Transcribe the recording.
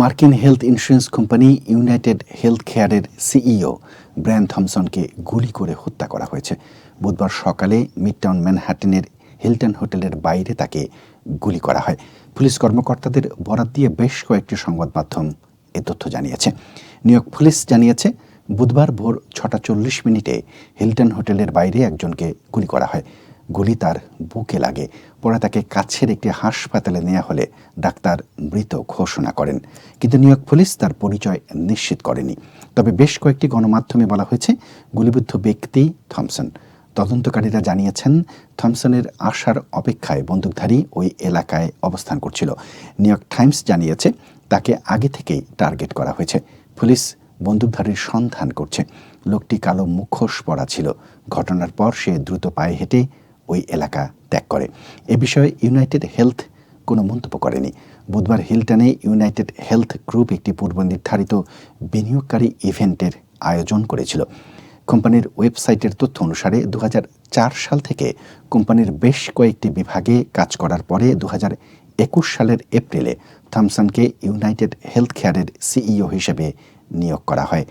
মার্কিন health insurance company United Health কেয়ারের CEO Brian থমসনকে গুলি করে হত্যা করা হয়েছে। বুধবার সকালে মিডটাউন ম্যানহাটনের হিলটন হোটেলের বাইরে তাকে গুলি করা হয়। পুলিশ কর্মকর্তাদের বরাত দিয়ে বেশ কয়েকটি সংবাদ মাধ্যম এ তথ্য জানিয়েছে। নিউ ইয়র্ক পুলিশ জানিয়েছে, বুধবার ভোর ছটা চল্লিশ মিনিটে হিলটন হোটেলের বাইরে একজনকে গুলি করা হয়। গুলি তার বুকে লাগে। পরে তাকে কাছের একটি হাসপাতালে নেওয়া হলে ডাক্তার মৃত ঘোষণা করেন। কিন্তু নিউ পুলিশ তার পরিচয় নিশ্চিত করেনি। তবে বেশ কয়েকটি গণমাধ্যমে বলা হয়েছে, গুলিবিদ্ধ ব্যক্তি থমসন। তদন্তকারীরা জানিয়েছেন, থমসনের আসার অপেক্ষায় বন্দুকধারী ওই এলাকায় অবস্থান করছিল। নিউ টাইমস জানিয়েছে, তাকে আগে থেকেই টার্গেট করা হয়েছে। পুলিশ বন্দুকধারীর সন্ধান করছে। লোকটি কালো মুখোশ পরা ছিল। ঘটনার পর সে দ্রুত পায়ে হেঁটে ওই এলাকা ত্যাগ করে। এ বিষয়ে ইউনাইটেড হেলথ কোনো মন্তব্য করেনি। বুধবার হিলটনে ইউনাইটেড হেলথ গ্রুপ একটি পূর্ব নির্ধারিত বিনিয়োগকারী ইভেন্টের আয়োজন করেছিল। কোম্পানির ওয়েবসাইটের তথ্য অনুসারে দু হাজার চার সাল থেকে কোম্পানির বেশ কয়েকটি বিভাগে কাজ করার পরে দু একুশ সালের এপ্রিলে থমসনকে ইউনাইটেড হেলথ কেয়ারের সিইও হিসেবে নিয়োগ করা হয়।